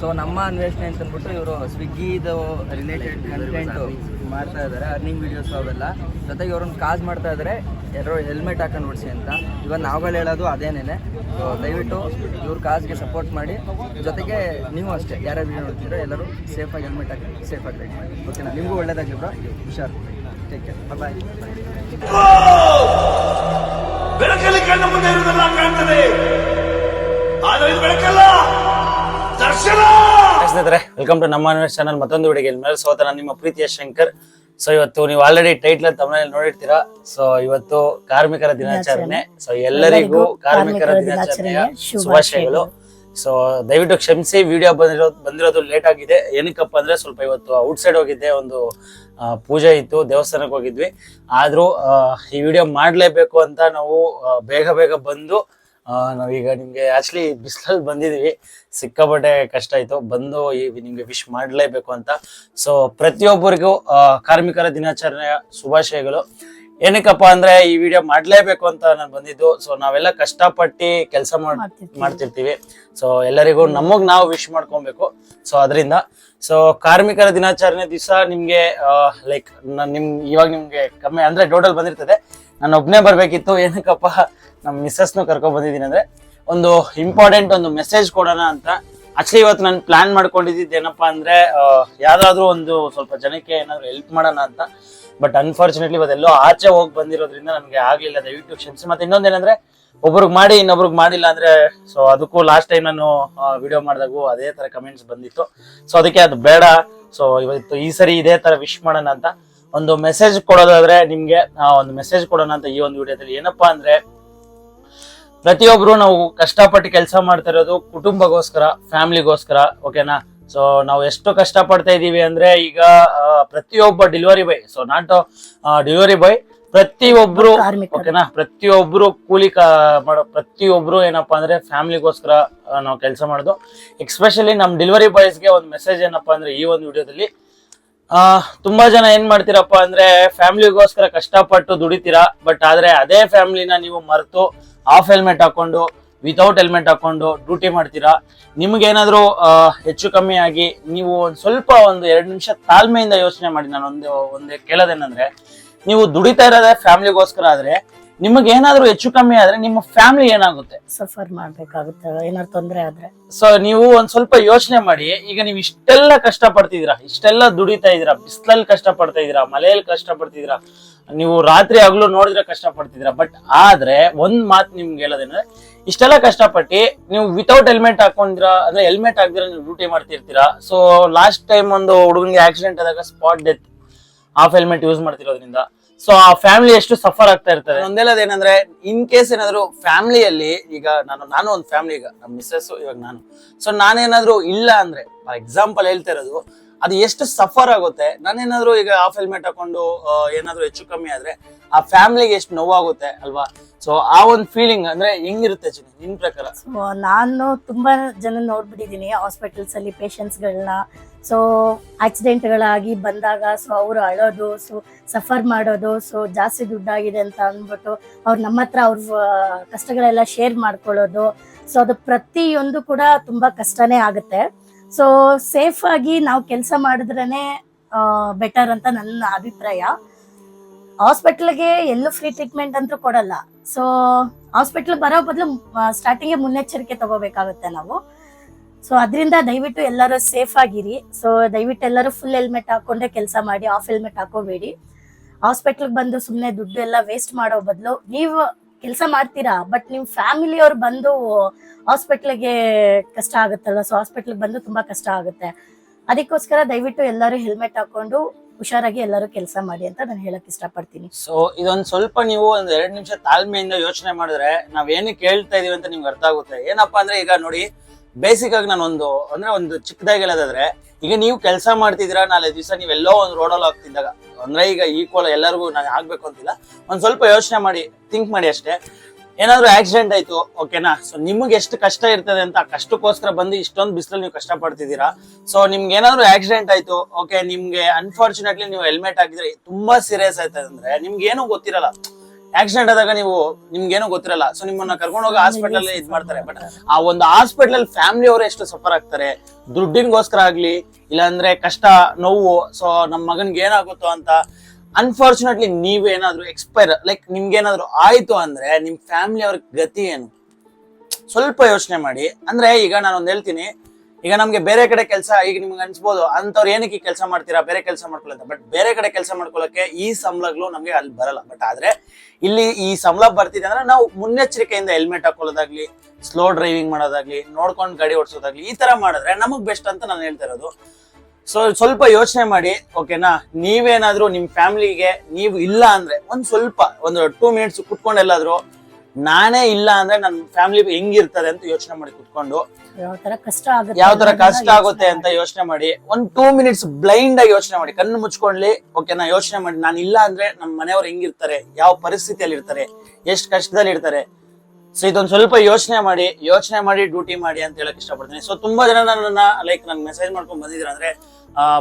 So ನಮ್ಮ ಅನ್ವೇಷಣೆ ಅಂತ ಅಂದ್ಬಿಟ್ಟು ಇವರು ಸ್ವಿಗ್ಗಿದು ರಿಲೇಟೆಡ್ ಕಂಟೆಂಟ್ ಮಾಡ್ತಾ ಇದ್ದಾರೆ ಅರ್ನಿಂಗ್ ವಿಡಿಯೋಸ್ ಅವೆಲ್ಲ ಜೊತೆಗೆ ಇವ್ರನ್ನ ಕಾಸ್ ಮಾಡ್ತಾ ಇದ್ದಾರೆ ಎಲ್ಲರೂ ಹೆಲ್ಮೆಟ್ ಹಾಕೊಂಡು ಬಿಡಿಸಿ ಅಂತ. ಇವಾಗ ನಾವುಗಳು ಹೇಳೋದು ಅದೇನೇನೆ. ಸೊ ದಯವಿಟ್ಟು ಇವ್ರ ಕಾಸ್ಗೆ ಸಪೋರ್ಟ್ ಮಾಡಿ. ಜೊತೆಗೆ ನೀವು ಅಷ್ಟೇ, ಯಾರ್ಯಾರು ವಿಡಿಯೋ ನೋಡ್ತೀರೋ ಎಲ್ಲರೂ ಸೇಫಾಗಿ ಹೆಲ್ಮೆಟ್ ಹಾಕಿ ಸೇಫಾಗಿ ರೈಡ್ ಮಾಡಿ. ಓಕೆನಾ ನಿಮಗೂ ಒಳ್ಳೇದಾಗಿ ಬ್ರೋ ಹುಷಾರು. ಟೇಕ್ ಕೇರ್ ಬಾಯ್ ಬೆಳಕಲ್ಲಿ ಕಣ್ಣು ಮುಂದೆ ಆದರೆ ಇದು ಬೆಳಕಲ್ಲ. ಸ್ನೇಹಿತರೆ ವೆಲ್ಕಮ್ ಟು ನಮ್ಮ ಚಾನಲ್ ಮತ್ತೊಂದು ವಿಡಿಯೋಗೆ ಮೇಲೆ ಸೋತ ನಾನು ನಿಮ್ಮ ಪ್ರೀತಿಯ ಶಂಕರ್. ಸೊ ಇವತ್ತು ನೀವು ಆಲ್ರೆಡಿ ಟೈಟ್ಲ್ ತಮ್ಮನೇಲಿ ನೋಡಿರ್ತೀರಾ. ಸೊ ಇವತ್ತು ಕಾರ್ಮಿಕರ ದಿನಾಚರಣೆ. ಸೊ ಎಲ್ಲರಿಗೂ ಕಾರ್ಮಿಕರ ದಿನಾಚರಣೆಯ ಶುಭಾಶಯಗಳು. ಸೊ ದಯವಿಟ್ಟು ಕ್ಷಮಿಸಿ ವಿಡಿಯೋ ಬಂದಿರೋ ಬಂದಿರೋದು ಲೇಟ್ ಆಗಿದೆ. ಏನಕ್ಕಪ್ಪ ಅಂದ್ರೆ ಸ್ವಲ್ಪ ಇವತ್ತು ಔಟ್ ಸೈಡ್ ಹೋಗಿದ್ದೆ ಒಂದು ಪೂಜೆ ಇತ್ತು ದೇವಸ್ಥಾನಕ್ಕೆ ಹೋಗಿದ್ವಿ. ಆದ್ರೂ ಈ ವಿಡಿಯೋ ಮಾಡ್ಲೇಬೇಕು ಅಂತ ನಾವು ಬೇಗ ಬೇಗ ಬಂದು ನಾವೀಗ ನಿಮ್ಗೆ ಆಕ್ಚುಲಿ ಬಿಸಿಲಲ್ಲಿ ಬಂದಿದ್ದೀವಿ. ಸಿಕ್ಕಾಪಟ್ಟೆ ಕಷ್ಟ ಆಯ್ತು. ಬಂದು ಈ ನಿಮಗೆ ವಿಶ್ ಮಾಡಲೇಬೇಕು ಅಂತ. ಸೊ ಪ್ರತಿಯೊಬ್ಬರಿಗೂ ಕಾರ್ಮಿಕರ ದಿನಾಚರಣೆಯ ಶುಭಾಶಯಗಳು. ಏನಕ್ಕಪ್ಪ ಅಂದ್ರೆ ಈ ವಿಡಿಯೋ ಮಾಡ್ಲೇಬೇಕು ಅಂತ ನಾನು ಬಂದಿದ್ದು. ಸೊ ನಾವೆಲ್ಲ ಕಷ್ಟಪಟ್ಟು ಕೆಲಸ ಮಾಡ್ ಮಾಡ್ತಿರ್ತೀವಿ. ಸೊ ಎಲ್ಲರಿಗೂ ನಮಗ್ ನಾವು ವಿಶ್ ಮಾಡ್ಕೊಬೇಕು. ಸೊ ಅದರಿಂದ ಸೊ ಕಾರ್ಮಿಕರ ದಿನಾಚರಣೆ ದಿವಸ ನಿಮ್ಗೆ ಲೈಕ್ ನಿಮ್ ಇವಾಗ ನಿಮ್ಗೆ ಕಮ್ಮಿ ಅಂದ್ರೆ ಟೋಟಲ್ ಬಂದಿರ್ತದೆ. ನಾನು ಒಬ್ನೇ ಬರ್ಬೇಕಿತ್ತು. ಏನಕ್ಕಪ್ಪ ನಮ್ಮ ಮಿಸ್ಸಸ್ನು ಕರ್ಕೊಂಡ್ ಬಂದಿದ್ದೀನಿ ಅಂದ್ರೆ ಒಂದು ಇಂಪಾರ್ಟೆಂಟ್ ಒಂದು ಮೆಸೇಜ್ ಕೊಡೋಣ ಅಂತ. ಆಕ್ಚುಲಿ ಇವತ್ತು ನಾನು ಪ್ಲಾನ್ ಮಾಡ್ಕೊಂಡಿದ್ದಿದ್ದು ಏನಪ್ಪಾ ಅಂದ್ರೆ ಆ, ಯಾವ್ದಾದ್ರು ಒಂದು ಸ್ವಲ್ಪ ಜನಕ್ಕೆ ಏನಾದ್ರು ಹೆಲ್ಪ್ ಮಾಡೋಣ ಅಂತ. ಬಟ್ ಅನ್ಫಾರ್ಚುನೇಟ್ಲಿ ಇವತ್ತೆಲ್ಲೋ ಆಚೆ ಹೋಗಿ ಬಂದಿರೋದ್ರಿಂದ ನನಗೆ ಆಗಲಿಲ್ಲ ದಯವಿಟ್ಟು ಕ್ಷಮಿಸಿ. ಮತ್ತೆ ಇನ್ನೊಂದೇನಂದ್ರೆ ಒಬ್ರಿಗೆ ಮಾಡಿ ಇನ್ನೊಬ್ರಿಗೆ ಮಾಡಿಲ್ಲ ಅಂದ್ರೆ ಸೊ ಅದಕ್ಕೂ ಲಾಸ್ಟ್ ಟೈಮ್ ನಾನು ವಿಡಿಯೋ ಮಾಡಿದಾಗೂ ಅದೇ ತರ ಕಮೆಂಟ್ಸ್ ಬಂದಿತ್ತು. ಸೊ ಅದಕ್ಕೆ ಅದು ಬೇಡ. ಸೊ ಇವತ್ತು ಈ ಸರಿ ಇದೇ ತರ ವಿಶ್ ಮಾಡೋಣ ಅಂತ. ಒಂದು ಮೆಸೇಜ್ ಕೊಡೋದಾದ್ರೆ ನಿಮ್ಗೆ ಒಂದು ಮೆಸೇಜ್ ಕೊಡೋಣ ಅಂತ ಈ ಒಂದು ವಿಡಿಯೋದಲ್ಲಿ ಏನಪ್ಪಾ ಅಂದ್ರೆ ಪ್ರತಿಯೊಬ್ರು ನಾವು ಕಷ್ಟಪಟ್ಟು ಕೆಲಸ ಮಾಡ್ತಾ ಇರೋದು ಕುಟುಂಬಗೋಸ್ಕರ ಫ್ಯಾಮಿಲಿಗೋಸ್ಕರ ಓಕೆನಾ ಸೊ ನಾವು ಎಷ್ಟು ಕಷ್ಟ ಪಡ್ತಾ ಇದೀವಿ ಅಂದ್ರೆ ಈಗ ಪ್ರತಿಯೊಬ್ಬ delivery boy so not delivery boy ಪ್ರತಿಯೊಬ್ರು. ಓಕೆನಾ ಪ್ರತಿಯೊಬ್ರು ಕೂಲಿ ಮಾಡೋ ಪ್ರತಿಯೊಬ್ರು ಏನಪ್ಪಾ ಅಂದ್ರೆ ಫ್ಯಾಮಿಲಿಗೋಸ್ಕರ ನಾವು ಕೆಲಸ ಮಾಡೋದು. ಎಕ್ಸ್ಪೆಷಲಿ ನಮ್ ಡೆಲಿವರಿ ಬಾಯ್ಸ್ಗೆ ಒಂದು ಮೆಸೇಜ್ ಏನಪ್ಪಾ ಅಂದ್ರೆ ಈ ಒಂದು ವಿಡಿಯೋದಲ್ಲಿ ಆ ತುಂಬಾ ಜನ ಏನ್ ಮಾಡ್ತೀರಪ್ಪ ಅಂದ್ರೆ ಫ್ಯಾಮಿಲಿಗೋಸ್ಕರ ಕಷ್ಟಪಟ್ಟು ದುಡಿತೀರಾ ಬಟ್ ಆದ್ರೆ ಅದೇ ಫ್ಯಾಮಿಲಿನ ನೀವು ಮರೆತು ಆಫ್ ಹೆಲ್ಮೆಟ್ ಹಾಕೊಂಡು ವಿತೌಟ್ ಹೆಲ್ಮೆಟ್ ಹಾಕೊಂಡು ಡ್ಯೂಟಿ ಮಾಡ್ತೀರಾ? ನಿಮ್ಗೇನಾದ್ರೂ ಹೆಚ್ಚು ಕಮ್ಮಿ ಆಗಿ ನೀವು ಒಂದು ಸ್ವಲ್ಪ ಒಂದು ಎರಡು ನಿಮಿಷ ತಾಳ್ಮೆಯಿಂದ ಯೋಚನೆ ಮಾಡಿ, ನಾನು ಒಂದು ಒಂದು ಕೇಳೋದೇನಂದ್ರೆ, ನೀವು ದುಡಿತಾ ಇರೋದೇ ಫ್ಯಾಮಿಲಿಗೋಸ್ಕರ ಆದ್ರೆ ನಿಮಗೆ ಏನಾದ್ರೂ ಹೆಚ್ಚು ಕಮ್ಮಿ ಆದ್ರೆ ನಿಮ್ಮ ಫ್ಯಾಮಿಲಿ ಏನಾಗುತ್ತೆ? ಸಫರ್ ಮಾಡ್ಬೇಕಾಗುತ್ತೆ ಏನಾದ್ರು ತೊಂದರೆ ಆದ್ರೆ. ಸೊ ನೀವು ಒಂದ್ ಸ್ವಲ್ಪ ಯೋಚನೆ ಮಾಡಿ ಈಗ ನೀವು ಇಷ್ಟೆಲ್ಲ ಕಷ್ಟ ಪಡ್ತಿದ್ದೀರಾ ಇಷ್ಟೆಲ್ಲ ದುಡಿತಾ ಇದೀರಾ ಬಿಸಿಲಲ್ಲಿ ಕಷ್ಟ ಪಡ್ತಾ ಇದೀರಾ ಮಳೆಯಲ್ಲಿ ಕಷ್ಟ ಪಡ್ತಿದ್ದೀರಾ ನೀವು ರಾತ್ರಿ ಹಗಲು ನೋಡಿದ್ರೆ ಕಷ್ಟ ಪಡ್ತಿದ್ದೀರಾ ಬಟ್ ಆದ್ರೆ ಒಂದ್ ಮಾತು ನಿಮ್ಗೆ ಹೇಳೋದೇನಂದ್ರೆ ಇಷ್ಟೆಲ್ಲ ಕಷ್ಟಪಟ್ಟು ನೀವು ವಿತೌಟ್ ಹೆಲ್ಮೆಟ್ ಹಾಕೊಂಡಿರಾ ಅಂದ್ರೆ ಹೆಲ್ಮೆಟ್ ಹಾಕಿದ್ರೆ ನೀವು ಡ್ಯೂಟಿ ಮಾಡ್ತಿರ್ತೀರಾ ಸೊ ಲಾಸ್ಟ್ ಟೈಮ್ ಒಂದು ಹುಡುಗನಿಗೆ ಆಕ್ಸಿಡೆಂಟ್ ಆದಾಗ spot death of helmet use ಮಾಡ್ತಿರೋದ್ರಿಂದ so ಆ ಫ್ಯಾಮಿಲಿ ಎಷ್ಟು ಸಫರ್ ಆಗ್ತಾ ಇರ್ತಾರೆ ಒಂದೇಳೋದು ಏನಂದ್ರೆ ಇನ್ ಕೇಸ್ ಏನಾದ್ರು ಫ್ಯಾಮಿಲಿಯಲ್ಲಿ ಈಗ ನಾನು ನಾನು ಒಂದು ಫ್ಯಾಮಿಲಿ ಈಗ ನಮ್ಮ ಮಿಸ್ಸಸ್ ಇವಾಗ ನಾನು. ಸೊ ನಾನೇನಾದ್ರು ಇಲ್ಲ ಅಂದ್ರೆ ಫಾರ್ ಎಕ್ಸಾಂಪಲ್ ಹೇಳ್ತಾ ಇರೋದು ಅದು ಎಷ್ಟು ಸಫರ್ ಆಗುತ್ತೆ ನಾನೇನಾದ್ರು ಈಗ ಆಫ್ ಹೆಲ್ಮೆಟ್ ಹಾಕೊಂಡು ಏನಾದ್ರು ಹೆಚ್ಚು ಕಮ್ಮಿ ಆದ್ರೆ ಆ ಫ್ಯಾಮಿಲಿಗೆ ಎಷ್ಟು ನೋವಾಗುತ್ತೆ ಅಲ್ವಾ? ಸೊ ಆ ಒಂದು ಫೀಲಿಂಗ್ ಅಂದ್ರೆ ಹೆಂಗಿರುತ್ತೆ ಜನ ನಿನ್ ಪ್ರಕಾರ? ಸೊ ನಾನು ತುಂಬಾ ಜನ ನೋಡ್ಬಿಟ್ಟಿದೀನಿ ಹಾಸ್ಪಿಟಲ್ಸ್ ಅಲ್ಲಿ ಪೇಷಂಟ್ಸ್ ಗಳ್ನ ಸೊ ಆಕ್ಸಿಡೆಂಟ್ಗಳಾಗಿ ಬಂದಾಗ ಸೊ ಅವರು ಅಳೋದು ಸೊ ಸಫರ್ ಮಾಡೋದು ಸೊ ಜಾಸ್ತಿ ದುಡ್ಡಾಗಿದೆ ಅಂತ ಅಂದ್ಬಿಟ್ಟು ಅವ್ರು ನಮ್ಮ ಹತ್ರ ಅವ್ರ ಕಷ್ಟಗಳೆಲ್ಲ ಶೇರ್ ಮಾಡ್ಕೊಳ್ಳೋದು. ಸೊ ಅದು ಪ್ರತಿಯೊಂದು ಕೂಡ ತುಂಬಾ ಕಷ್ಟನೇ ಆಗುತ್ತೆ. ಸೊ ಸೇಫ್ ಆಗಿ ನಾವು ಕೆಲಸ ಮಾಡಿದ್ರೇನೆ ಬೆಟರ್ ಅಂತ ನನ್ನ ಅಭಿಪ್ರಾಯ. ಹಾಸ್ಪಿಟ್ಲ್ಗೆ ಎಲ್ಲೂ ಫ್ರೀ ಟ್ರೀಟ್ಮೆಂಟ್ ಅಂತೂ ಕೊಡಲ್ಲ. ಸೊ ಹಾಸ್ಪಿಟ್ಲ್ ಬರೋ ಬದಲು ಸ್ಟಾರ್ಟಿಂಗ್ ಮುನ್ನೆಚ್ಚರಿಕೆ ತಗೋಬೇಕಾಗುತ್ತೆ ನಾವು. ಸೊ ಅದರಿಂದ ದಯವಿಟ್ಟು ಎಲ್ಲರೂ ಸೇಫ್ ಆಗಿರಿ. ಸೊ ದಯವಿಟ್ಟು ಎಲ್ಲರೂ ಫುಲ್ ಹೆಲ್ಮೆಟ್ ಹಾಕೊಂಡೆ ಕೆಲಸ ಮಾಡಿ ಆಫ್ ಹೆಲ್ಮೆಟ್ ಹಾಕೋಬೇಡಿ. ಹಾಸ್ಪಿಟ್ಲ್ಗೆ ಬಂದು ಸುಮ್ಮನೆ ದುಡ್ಡು ಎಲ್ಲ ವೇಸ್ಟ್ ಮಾಡೋ ಬದಲು ನೀವು ಕೆಲಸ ಮಾಡ್ತೀರಾ ಬಟ್ ನಿಮ್ಮ ಫ್ಯಾಮಿಲಿಯವ್ರು ಬಂದು ಹಾಸ್ಪಿಟ್ಲಿಗೆ ಕಷ್ಟ ಆಗುತ್ತಲ್ಲ ಸೊ ಹಾಸ್ಪಿಟ್ಲಿಗೆ ಬಂದು ತುಂಬಾ ಕಷ್ಟ ಆಗುತ್ತೆ. ಅದಕ್ಕೋಸ್ಕರ ದಯವಿಟ್ಟು ಎಲ್ಲರೂ ಹೆಲ್ಮೆಟ್ ಹಾಕೊಂಡು ಹುಷಾರಾಗಿ ಎಲ್ಲರೂ ಕೆಲಸ ಮಾಡಿ ಅಂತ ನಾನು ಹೇಳಕ್ ಇಷ್ಟಪಡ್ತೀನಿ. ಸೊ ಇದೊಂದ್ ಸ್ವಲ್ಪ ನೀವು ಒಂದ್ ಎರಡು ನಿಮಿಷ ತಾಳ್ಮೆಯಿಂದ ಯೋಚನೆ ಮಾಡಿದ್ರೆ ನಾವ್ ಏನಕ್ಕೆ ಹೇಳ್ತಾ ಇದೀವಿ ಅಂತ ನಿಮ್ಗೆ ಅರ್ಥ ಆಗುತ್ತೆ. ಏನಪ್ಪಾ ಅಂದ್ರೆ ಈಗ ನೋಡಿ ಬೇಸಿಕ್ ಆಗಿ ನಾನು ಒಂದು, ಅಂದ್ರೆ ಒಂದು ಚಿಕ್ಕದಾಗಿ ಹೇಳೋದಾದ್ರೆ, ಈಗ ನೀವು ಕೆಲಸ ಮಾಡ್ತಿದ್ದೀರಾ ನಾಲ್ಕು ದಿವಸ ನೀವೆಲ್ಲೋ ಒಂದು ರೋಡಲ್ಲಿ ಹೋಗ್ತಿದ್ದಾಗ, ಅಂದ್ರೆ ಈಗ ಈಕ್ವಲ್ ಎಲ್ಲರಿಗೂ ನಾನು ಆಗ್ಬೇಕು ಅಂತಿಲ್ಲ, ಒಂದ್ ಸ್ವಲ್ಪ ಯೋಚನೆ ಮಾಡಿ ಥಿಂಕ್ ಮಾಡಿ ಅಷ್ಟೇ. ಏನಾದ್ರು ಆಕ್ಸಿಡೆಂಟ್ ಆಯ್ತು ಓಕೆನಾ ಸೊ ನಿಮ್ಗೆ ಎಷ್ಟು ಕಷ್ಟ ಇರ್ತದೆ ಅಂತ ಕಷ್ಟಕ್ಕೋಸ್ಕರ ಬಂದು ಇಷ್ಟೊಂದು ಬಿಸಿಲಲ್ಲಿ ನೀವು ಕಷ್ಟ ಪಡ್ತಿದ್ದೀರಾ ಸೊ ನಿಮ್ಗೆ ಏನಾದ್ರು ಆಕ್ಸಿಡೆಂಟ್ ಆಯ್ತು ಓಕೆ ನಿಮ್ಗೆ ಅನ್ಫಾರ್ಚುನೇಟ್ಲಿ ನೀವು ಹೆಲ್ಮೆಟ್ ಹಾಕಿದ್ರೆ ತುಂಬಾ ಸೀರಿಯಸ್ ಆಯ್ತದೆ ಅಂದ್ರೆ, ನಿಮ್ಗೆ ಏನೂ ಗೊತ್ತಿರಲ್ಲ. ಆಕ್ಸಿಡೆಂಟ್ ಆದಾಗ ನೀವು ನಿಮ್ಗೇನು ಗೊತ್ತಿರಲ್ಲ. ಸೊ ನಿಮ್ಮನ್ನ ಕರ್ಕೊಂಡು ಹೋಗಿ ಹಾಸ್ಪಿಟಲ್ ಇದ್ ಮಾಡ್ತಾರೆ. ಬಟ್ ಆ ಒಂದು ಹಾಸ್ಪಿಟಲ್ ಫ್ಯಾಮಿಲಿ ಅವರು ಎಷ್ಟು ಸಫರ್ ಆಗ್ತಾರೆ ದುಡ್ಡಿನಗೋಸ್ಕರ ಆಗ್ಲಿ ಇಲ್ಲಾಂದ್ರೆ ಕಷ್ಟ ನೋವು ಸೊ ನಮ್ ಮಗನ್ಗೆ ಏನಾಗುತ್ತೋ ಅಂತ ಅನ್ಫಾರ್ಚುನೇಟ್ಲಿ ನೀವೇನಾದ್ರೂ ಎಕ್ಸ್ಪೈರ್ ಲೈಕ್ ನಿಮ್ಗೇನಾದ್ರೂ ಆಯ್ತು ಅಂದ್ರೆ ನಿಮ್ ಫ್ಯಾಮಿಲಿ ಅವ್ರ ಗತಿ ಏನು? ಸ್ವಲ್ಪ ಯೋಚನೆ ಮಾಡಿ. ಅಂದ್ರೆ ಈಗ ನಾನು ಒಂದ್ ಹೇಳ್ತೀನಿ ಈಗ ನಮ್ಗೆ ಬೇರೆ ಕಡೆ ಕೆಲಸ ಈಗ ನಿಮ್ಗೆ ಅನ್ಸ್ಬೋದು ಅಂತವ್ರು ಏನಕ್ಕೆ ಕೆಲಸ ಮಾಡ್ತೀರಾ? ಬೇರೆ ಕೆಲಸ ಮಾಡ್ಕೊಳ್ಳಿ ಬಟ್ ಬೇರೆ ಕಡೆ ಕೆಲಸ ಮಾಡ್ಕೊಳ್ಳೋಕೆ ಈ ಸಂಬಳಗಳು ನಮ್ಗೆ ಅಲ್ಲಿ ಬರಲ್ಲ. ಬಟ್ ಆದ್ರೆ ಇಲ್ಲಿ ಈ ಸಂಬಳ ಬರ್ತಿದೆ ಅಂದ್ರೆ ನಾವು ಮುನ್ನೆಚ್ಚರಿಕೆಯಿಂದ ಹೆಲ್ಮೆಟ್ ಹಾಕೊಳ್ಳೋದಾಗ್ಲಿ ಸ್ಲೋ ಡ್ರೈವಿಂಗ್ ಮಾಡೋದಾಗ್ಲಿ, ನೋಡ್ಕೊಂಡು ಗಾಡಿ ಓಡಿಸೋದಾಗ್ಲಿ, ಈ ತರ ಮಾಡಿದ್ರೆ ನಮಗ್ ಬೆಸ್ಟ್ ಅಂತ ನಾನು ಹೇಳ್ತಾ ಇರೋದು. ಸೊ ಸ್ವಲ್ಪ ಯೋಚನೆ ಮಾಡಿ ಓಕೆನಾ ನೀವೇನಾದ್ರೂ ನಿಮ್ ಫ್ಯಾಮಿಲಿಗೆ ನೀವು ಇಲ್ಲ ಅಂದ್ರೆ ಒಂದ್ ಸ್ವಲ್ಪ, ಒಂದು ಟೂ ಮಿನಿಟ್ಸ್ ಕುತ್ಕೊಂಡು ಎಲ್ಲಾದ್ರೂ ನಾನೇ ಇಲ್ಲ ಅಂದ್ರೆ ನನ್ನ ಫ್ಯಾಮಿಲಿ ಹೆಂಗಿರ್ತದೆ ಅಂತ ಯೋಚನೆ ಮಾಡಿ ಕುತ್ಕೊಂಡು ಯಾವ ತರ ಕಷ್ಟ ಆಗುತ್ತೆ ಯಾವ ತರ ಕಷ್ಟ ಯೋಚ್ನೆ ಆಗುತ್ತೆ ಅಂತ ಯೋಚನೆ ಮಾಡಿ. ಒಂದ್ ಟೂ ಮಿನಿಟ್ಸ್ ಬ್ಲೈಂಡ್ ಆಗಿ ಯೋಚನೆ ಮಾಡಿ. ಕಣ್ಣು ಮುಚ್ಕೊಂಡ್ಲಿ ಓಕೆನಾ ಯೋಚನೆ ಮಾಡಿ ನಾನು ಇಲ್ಲ ಅಂದ್ರೆ ನಮ್ಮ ಮನೆಯವ್ರು ಹೆಂಗಿರ್ತಾರೆ ಯಾವ ಪರಿಸ್ಥಿತಿಯಲ್ಲಿ ಇರ್ತಾರೆ ಎಷ್ಟು ಕಷ್ಟದಲ್ಲಿ ಇರ್ತಾರೆ. ಸೊ ಇದೊಂದ್ ಸ್ವಲ್ಪ ಯೋಚನೆ ಮಾಡಿ ಯೋಚನೆ ಮಾಡಿ ಡ್ಯೂಟಿ ಮಾಡಿ ಅಂತ ಹೇಳಕ್ ಇಷ್ಟಪಡ್ತೀನಿ. ಸೊ ತುಂಬಾ ಜನ ನನ್ನ ಲೈಕ್ ನನ್ ಮೆಸೇಜ್ ಮಾಡ್ಕೊಂಡ್ ಬಂದಿದ್ರ ಅಂದ್ರೆ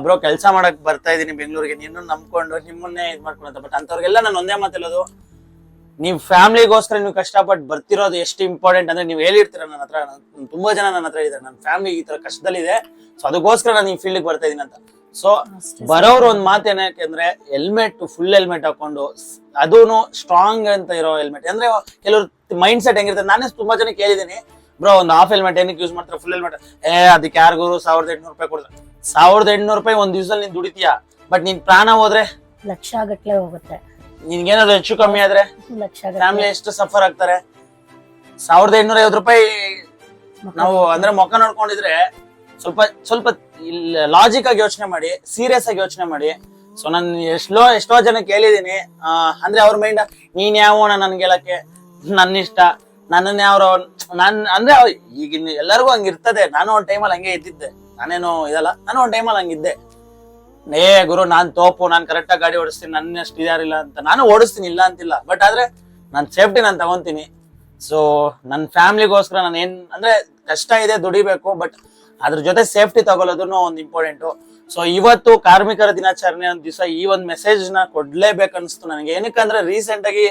ಬ್ರೋ ಕೆಲಸ ಮಾಡಕ್ ಬರ್ತಾ ಇದೀನಿ ಬೆಂಗಳೂರಿಗೆ. ನಿನ್ನ ನಂಬ್ಕೊಂಡು ನಿಮ್ಮನ್ನೇ ಇದ್ ಮಾಡ್ಕೊಳ್ತಾ ಬಟ್ ಅಂತವ್ರಿಗೆಲ್ಲ ನಾನು ಒಂದೇ ಮಾತಿಲ್ಲೋದು. ನೀವು ಫ್ಯಾಮಿಲಿಗೋಸ್ಕರ ನೀವು ಕಷ್ಟಪಟ್ಟು ಬರ್ತಿರೋದು ಎಷ್ಟು ಇಂಪಾರ್ಟೆಂಟ್ ಅಂದ್ರೆ ನೀವು ಹೇಳಿರ್ತೀರ ನನ್ನ ಹತ್ರ ತುಂಬಾ ಜನ ನನ್ನ ಹತ್ರ ಇದ್ದಾರೆ ನನ್ನ ಫ್ಯಾಮಿಲಿ ಈ ತರ ಕಷ್ಟದಲ್ಲಿದೆ ಸೊ ಅದಕ್ಕೋಸ್ಕರ ನಾನು ಈ ಫೀಲ್ಡ್ ಬರ್ತಾ ಇದೀನಿ ಅಂತ. ಸೊ ಬರೋರು ಒಂದ್ ಮಾತು ಏನಕ್ಕೆ ಅಂದ್ರೆ ಹೆಲ್ಮೆಟ್ ಫುಲ್ ಹೆಲ್ಮೆಟ್ ಹಾಕೊಂಡು ಅದೂನು ಸ್ಟ್ರಾಂಗ್ ಅಂತ ಇರೋ ಹೆಲ್ಮೆಟ್ ಅಂದ್ರೆ ಕೆಲವರು ಮೈಂಡ್ ಸೆಟ್ ಹೆಂಗಿರ್ತದೆ ನಾನೇ ತುಂಬಾ ಜನ ಕೇಳಿದೀನಿ ಬ್ರೋ ಒಂದು ಹಾಫ್ ಹೆಲ್ಮೆಟ್ ಏನಕ್ಕೆ ಯೂಸ್ ಮಾಡ್ತಾರೆ? ಫುಲ್ ಹೆಲ್ಮೆಟ್ ಏ ಅದಕ್ಕೆ ಯಾರಿಗೂ ಸಾವಿರದ ಎಂಟ್ನೂರು ರೂಪಾಯಿ ಕೊಡ್ತಾರೆ. ಸಾವಿರದ ಎಂಟ್ನೂರು ರೂಪಾಯಿ ಒಂದ್ ದಿವಸದಲ್ಲಿ ನೀನ್ ದುಡಿತೀಯಾ? ಬಟ್ ನಿನ್ ಪ್ರಾಣ ಹೋದ್ರೆ? ಲಕ್ಷ ಗಟ್ಲೆ ಹೋಗುತ್ತೆ. ನಿನ್ಗೇನಾದ್ರು ಹೆಚ್ಚು ಕಮ್ಮಿ ಆದ್ರೆ ಲಕ್ಷ ಫ್ಯಾಮಿಲಿ ಎಷ್ಟು ಸಫರ್ ಆಗ್ತಾರೆ? ಸಾವಿರದ ಎಂಟ್ನೂರ ಐವತ್ತು ರೂಪಾಯಿ ನಾವು ಅಂದ್ರೆ ಮುಖ ನೋಡ್ಕೊಂಡಿದ್ರೆ ಸ್ವಲ್ಪ ಸ್ವಲ್ಪ ಲಾಜಿಕ್ ಆಗಿ ಯೋಚನೆ ಮಾಡಿ ಸೀರಿಯಸ್ ಆಗಿ ಯೋಚನೆ ಮಾಡಿ. ಸೊ ನಾನು ಎಷ್ಟೋ ಎಷ್ಟೋ ಜನ ಕೇಳಿದೀನಿ. ಅಂದ್ರೆ ಅವ್ರ ಮೈಂಡ್ ನೀನ್ ಯಾವ ನನ್ಗೆ ಹೇಳಕ್ಕೆ ನನ್ನ ಇಷ್ಟ. ನನ್ನನ್ನ ಯಾವ್ರ ನನ್ ಅಂದ್ರೆ ಈಗಿನ ಎಲ್ಲರಿಗೂ ಹಂಗಿರ್ತದೆ. ನಾನು ಒಂದ್ ಟೈಮಲ್ಲಿ ಹಂಗೆ ಇದ್ದಿದ್ದೆ. ನಾನೇನು ಇದಲ್ಲ ನಾನು ಒಂದ್ ಟೈಮಲ್ಲಿ ಹಂಗಿದ್ದೆ. ಏ ಗುರು, ನಾನು ತೋಪು, ನಾನು ಕರೆಕ್ಟಾಗಿ ಗಾಡಿ ಓಡಿಸ್ತೀನಿ ನನ್ನ ಅಷ್ಟು ಇದಾರಿಲ್ಲ ಅಂತ ನಾನು ಓಡಿಸ್ತೀನಿ, ಇಲ್ಲ ಅಂತಿಲ್ಲ. ಬಟ್ ಆದ್ರೆ ನನ್ನ ಸೇಫ್ಟಿ ನಾನು ತಗೊಂತೀನಿ. ಸೊ ನನ್ನ ಫ್ಯಾಮಿಲಿಗೋಸ್ಕರ ನಾನು ಏನು, ಅಂದ್ರೆ ಕಷ್ಟ ಇದೆ, ದುಡಿಬೇಕು ಬಟ್ ಅದ್ರ ಜೊತೆ ಸೇಫ್ಟಿ ತಗೊಳ್ಳೋದನ್ನು ಒಂದು ಇಂಪಾರ್ಟೆಂಟು ಸೊ ಇವತ್ತು ಕಾರ್ಮಿಕರ ದಿನಾಚರಣೆ ಒಂದು ದಿವಸ ಈ ಒಂದು ಮೆಸೇಜ್ ಕೊಡಲೇಬೇಕು ಅನ್ಸ್ತು ನನಗೆ. ಏನಕ್ಕಂದ್ರೆ ರೀಸೆಂಟ್ ಆಗಿ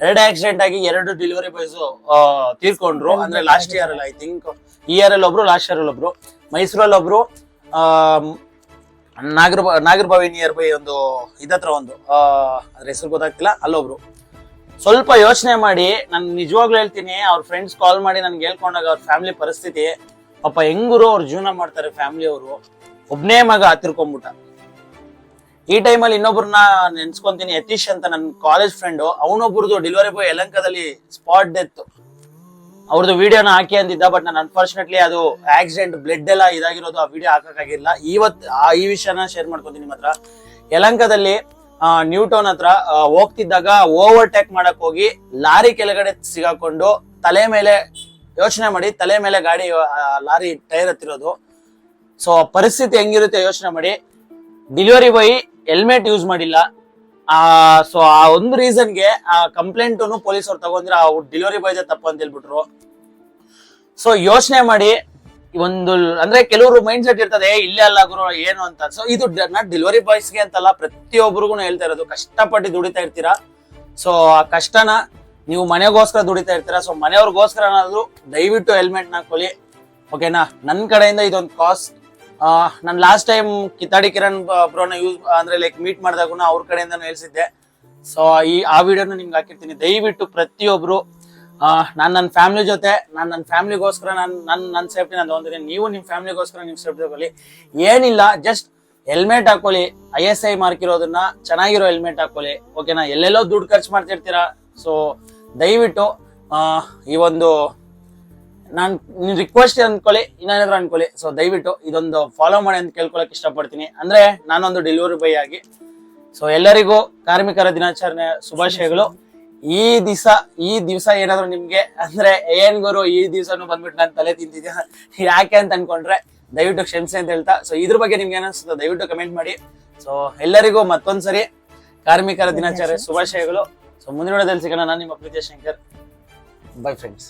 ಎರಡು ಆಕ್ಸಿಡೆಂಟ್ ಆಗಿ ಎರಡು ಡೆಲಿವರಿ ಬಾಯ್ಸ್ ತೀರ್ಕೊಂಡ್ರು. ಅಂದ್ರೆ ಲಾಸ್ಟ್ ಇಯರ್ ಅಲ್ಲಿ ಐ ಥಿಂಕ್ ಈ ಇಯರ್ ಅಲ್ಲಿ ಒಬ್ರು ಲಾಸ್ಟ್ ಇಯರ್ ಅಲ್ಲಿ ಒಬ್ರು ಮೈಸೂರಲ್ಲಿ ಒಬ್ರು ನಾಗರ ನಾಗರಭಾವಿ ನಿಯರ್ ಬೈ ಒಂದು ಇದತ್ರ ಒಂದು. ಅದ್ರ ಹೆಸರು ಗೊತ್ತಾಗ್ತಿಲ್ಲ, ಅಲ್ಲೊಬ್ರು. ಸ್ವಲ್ಪ ಯೋಚನೆ ಮಾಡಿ, ನಾನು ನಿಜವಾಗ್ಲೂ ಹೇಳ್ತೀನಿ, ಅವ್ರ ಫ್ರೆಂಡ್ಸ್ ಕಾಲ್ ಮಾಡಿ ನನ್ಗೆ ಹೇಳ್ಕೊಂಡಾಗ ಅವ್ರ ಫ್ಯಾಮಿಲಿ ಪರಿಸ್ಥಿತಿ, ಪಾಪ ಹೆಂಗರು ಅವ್ರು ಜೀವನ ಮಾಡ್ತಾರೆ ಫ್ಯಾಮಿಲಿ ಅವರು, ಒಬ್ನೇ ಮಗ ಹತ್ತಿರ್ಕೊಂಡ್ಬಿಟ್ಟ ಈ ಟೈಮಲ್ಲಿ ಇನ್ನೊಬ್ರನ್ನ ನೆನ್ಸ್ಕೊಂತೀನಿ, ಯತೀಶ್ ಅಂತ ನನ್ನ ಕಾಲೇಜ್ ಫ್ರೆಂಡು ಅವನೊಬ್ರದ್ದು ಡೆಲಿವರಿ ಬಾಯ್ ಯಲಂಕದಲ್ಲಿ ಸ್ಪಾಟ್ ಡೆತ್ ಅವ್ರದ್ದು ವಿಡಿಯೋನ ಹಾಕಿ ಅಂದಿದ್ದ ಬಟ್ ನಾನು ಅನ್ಫಾರ್ಚುನೇಟ್ಲಿ ಅದು ಆಕ್ಸಿಡೆಂಟ್ ಬ್ಲಡ್ ಎಲ್ಲ ಇದಾಗಿರೋದು ಆ ವಿಡಿಯೋ ಹಾಕಕ್ಕಾಗಿಲ್ಲ ಇವತ್ತು ಈ ವಿಷಯನ ಶೇರ್ ಮಾಡ್ಕೊತೀನಿ ನಿಮ್ಮ ಹತ್ರ. ಯಲಂಕದಲ್ಲಿ ನ್ಯೂಟೋನ್ ಹತ್ರ ಹೋಗ್ತಿದ್ದಾಗ ಓವರ್ಟೇಕ್ ಮಾಡಕ್ ಹೋಗಿ ಲಾರಿ ಕೆಳಗಡೆ ಸಿಗಾಕೊಂಡು ತಲೆ ಮೇಲೆ ಯೋಚನೆ ಮಾಡಿ, ತಲೆ ಮೇಲೆ ಗಾಡಿ ಲಾರಿ ಟೈರ್ ಹತ್ತಿರೋದು. ಸೊ ಪರಿಸ್ಥಿತಿ ಹೆಂಗಿರುತ್ತೆ ಯೋಚನೆ ಮಾಡಿ ಡೆಲಿವರಿ ಬಾಯ್ ಹೆಲ್ಮೆಟ್ ಯೂಸ್ ಮಾಡಿಲ್ಲ. ಆ ಸೊ ಆ ಒಂದು ರೀಸನ್ಗೆ ಆ ಕಂಪ್ಲೇಂಟ್ ಪೊಲೀಸ್ ಅವ್ರು ತಗೊಂಡ್ರೆ ಆ ಡೆಲಿವರಿ ಬಾಯ್ ತಪ್ಪು ಅಂತ ಹೇಳ್ಬಿಟ್ರು. ಸೊ ಯೋಚನೆ ಮಾಡಿ ಒಂದು ಅಂದ್ರೆ ಕೆಲವರು ಮೈಂಡ್ ಸೆಟ್ ಇರ್ತದೆ "ಏ, ಇಲ್ಲೇ ಅಲ್ಲ ಗುರು ಏನು ಅಂತ. ಸೊ ಇದು ನಾಟ್ ಡೆಲಿವರಿ ಬಾಯ್ಸ್ಗೆ ಅಂತಲ್ಲ ಪ್ರತಿಯೊಬ್ಬರಿಗೂ ಹೇಳ್ತಾ ಇರೋದು ಕಷ್ಟಪಟ್ಟು ದುಡಿತಾ ಇರ್ತೀರಾ? ಸೊ ಆ ಕಷ್ಟನ ನೀವು ಮನೆಗೋಸ್ಕರ ದುಡಿತಾ ಇರ್ತೀರಾ? ಸೊ ಮನೆಯವ್ರಿಗೋಸ್ಕರ ಏನಾದ್ರು ದಯವಿಟ್ಟು ಹೆಲ್ಮೆಟ್ ನಾಕೊಳ್ಳಿ ಓಕೆನಾ ನನ್ನ ಕಡೆಯಿಂದ ಇದೊಂದು ಕಾಸ್ಟ್ ನಾನು ಲಾಸ್ಟ್ ಟೈಮ್ ಕಿತ್ತಾಡಿ ಕಿರಣ್ ಬ್ರೋನ ಯೂಸ್ ಅಂದ್ರೆ ಲೈಕ್ ಮೀಟ್ ಮಾಡಿದಾಗ ಅವ್ರ ಕಡೆಯಿಂದ ಹೇಳ್ಸಿದ್ದೆ. ಸೊ ಈ, ಆ ವಿಡಿಯೋನ ನಿಮ್ಗೆ ಹಾಕಿರ್ತೀನಿ. ದಯವಿಟ್ಟು ಪ್ರತಿಯೊಬ್ರು ನಾನು ನನ್ನ ಫ್ಯಾಮಿಲಿ ಜೊತೆ, ನಾನು ನನ್ನ ಫ್ಯಾಮಿಲಿಗೋಸ್ಕರ ನಾನು ನನ್ನ ನನ್ನ ಸೇಫ್ಟಿ ನಾನು ತಗೊಂಡಿದ್ದೀನಿ ನೀವು ನಿಮ್ಮ ಫ್ಯಾಮಿಲಿಗೋಸ್ಕರ ನಿಮ್ಮ ಸೇಫ್ಟಿ ತಗೊಳ್ಳಿ. ಏನಿಲ್ಲ ಜಸ್ಟ್ ಹೆಲ್ಮೆಟ್ ಹಾಕೊಳ್ಳಿ. ಐ ಎಸ್ ಐ ಮಾರ್ಕ್ ಇರೋದನ್ನ ಚೆನ್ನಾಗಿರೋ ಹೆಲ್ಮೆಟ್ ಹಾಕೊಳ್ಳಿ. ಓಕೆನಾ ಎಲ್ಲೆಲ್ಲೋ ದುಡ್ಡು ಖರ್ಚು ಮಾಡ್ತಿರ್ತೀರಾ? ಸೊ ದಯವಿಟ್ಟು ಈ ಒಂದು ನಾನು ನಿನ್ ರಿಕ್ವೆಸ್ಟ್ ಅನ್ಕೊಳ್ಳಿ, ಇನ್ನೇನಾದ್ರೂ ಅನ್ಕೊಳ್ಳಿ. ಸೊ ದಯವಿಟ್ಟು ಇದೊಂದು ಫಾಲೋ ಮಾಡಿ ಅಂತ ಕೇಳ್ಕೊಳಕ್ ಇಷ್ಟಪಡ್ತೀನಿ. ಅಂದ್ರೆ ನಾನೊಂದು ಡೆಲಿವರಿ ಬಾಯ್ ಆಗಿ. ಸೊ ಎಲ್ಲರಿಗೂ ಕಾರ್ಮಿಕರ ದಿನಾಚರಣೆ ಶುಭಾಶಯಗಳು. ಈ ದಿವಸ ಈ ದಿವಸ ಏನಾದ್ರು ನಿಮ್ಗೆ, ಅಂದ್ರೆ ಏನ್ ಗುರು ಈ ದಿವಸನು ಬಂದ್ಬಿಟ್ಟು ನಾನು ತಲೆ ತಿಂತಿದ್ದೆ ಯಾಕೆ ಅಂತ ಅನ್ಕೊಂಡ್ರೆ ದಯವಿಟ್ಟು ಕ್ಷಮಿಸಿ ಅಂತ ಹೇಳ್ತಾ. ಸೊ ಇದ್ರ ಬಗ್ಗೆ ನಿಮ್ಗೆ ಏನಿಸ್ತದೆ ದಯವಿಟ್ಟು ಕಮೆಂಟ್ ಮಾಡಿ. ಸೊ ಎಲ್ಲರಿಗೂ ಮತ್ತೊಂದ್ಸರಿ ಕಾರ್ಮಿಕರ ದಿನಾಚರಣೆ ಶುಭಾಶಯಗಳು. ಸೊ ಮುಂದಿನ ವಿಡಿಯೋದಲ್ಲಿ ಸಿಗೋಣ. ನಾನು ನಿಮ್ಮ ಪ್ರೀತಿಯ ಶಂಕರ್. By friends